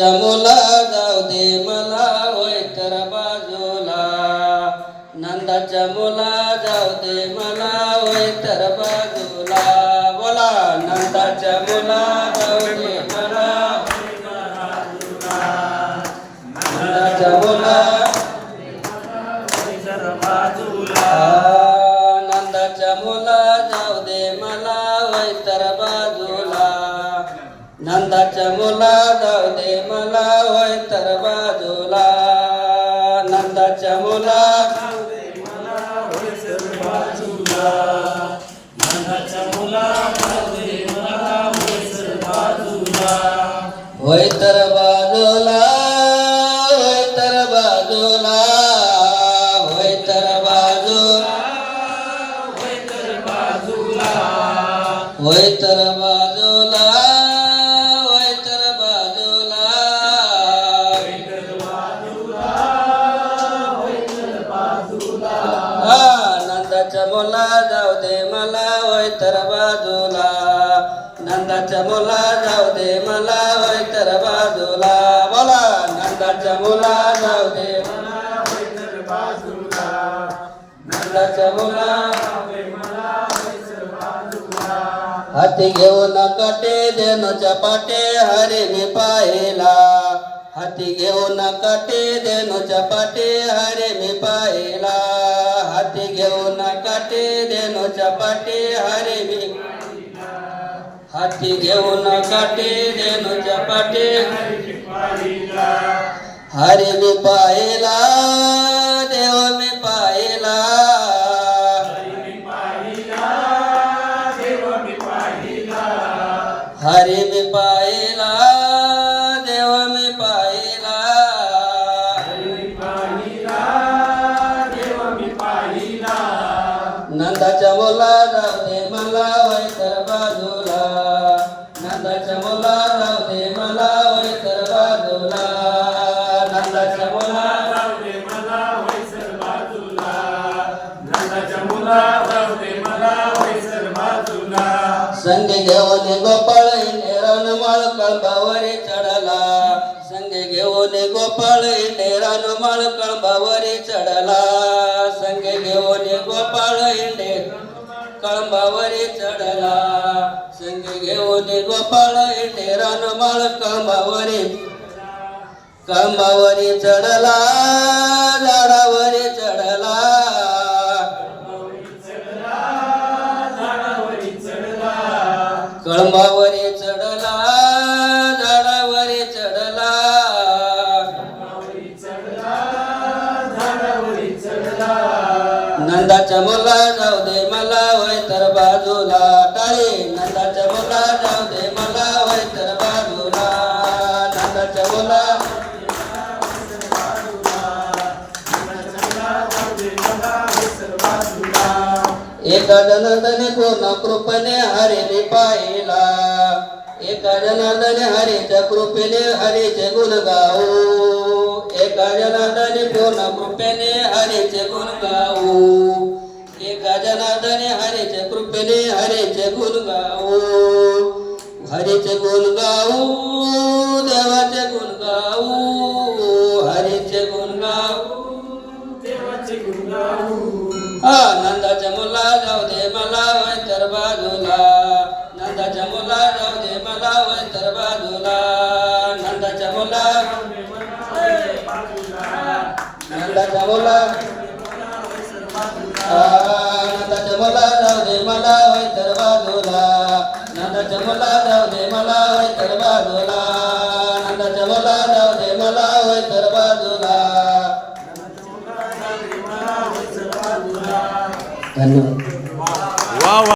मुला जाऊ दे मला होय तर बाजूला. नंदाच्या मुला जाऊ दे मला होय तर नंदाच्या मुला जाऊ दे मला होय तर बाजूला. नंदाच्या मुला होय तर नंदाच्या मुला जाऊ दे मला होय तर बाजूला. नंदाच्या मुला जाऊ दे मला होय तर बाजूला. बोला नंदाच्या मुला जाऊ दे मला तर बाजूला. नंदाच्या मुला हाती घेऊन कटे देनच्या पाटे हरे मी पाहिला. हाती घेऊन कटे देनच्या पाटे हरे मी पाहिला. घेऊन काटे देनो चपाटे हरे मी. हाती घेऊन काटे देनो चपाटे हरे मी पाहिला देव मी पाहिला. हरे मी पाहिला नंदाच्या मुला जाऊ दे मला वैतर बाजूला. नंदाच्या मुला जाऊ दे मला वय तर बाजूला. नंदाच्या मुला जाऊ दे मला वैसर बाजूला. नंदाच्या मुला जाऊ दे मला वैसर बाजूला. संग घेऊन गोपाळ इंडेरान माळ कळंबावरी चढला. संग घेऊन गोपाळ इंडेरान माळ कळंबावरी चढला. संग घेऊन गोपाळ इंडे कळंबावरी चढला. संग घेऊन गोपाळ इंडेरान माळ कळंबावरी कळंबावरी चढला झाडावर चढला. कळंबावरी नंदाच्या मुला जाऊ दे मला वय तर बाजूला टाळे नंदाच्या मुला जाऊ दे मला वय तर बाजूला. नंदाच्या मुला एका जनार्दने पूर्ण कृपेने हरेने पाहिला. एका जनार्दने हरीच्या कृपेने हरीचे गुण गाऊ एका जनार्दने पूर्ण कृपेने हरीचे गुण गाऊ एका जनार्दने कृपेने हरेचे गुण गाऊ हरेचे गुण गाऊ देवाचे गुण गाऊ हरेचे गुण गाऊ देवाचे गुण गाऊ नंदाच्या मुला जाऊ दे मला वय तर बाजूला. नंदाच्या मुला जाऊ दे मला वय तर बाजूला. नंदाच्या मुला नंदाच्या मुला Ah. Uh... मुला मला वय तर बाजूला. नंदाच्या मुला जाऊ दे मला वय तर बाजूला. नंदाच्या मुला जाऊ दे मला वय तर बाजूला. धन्यवाद.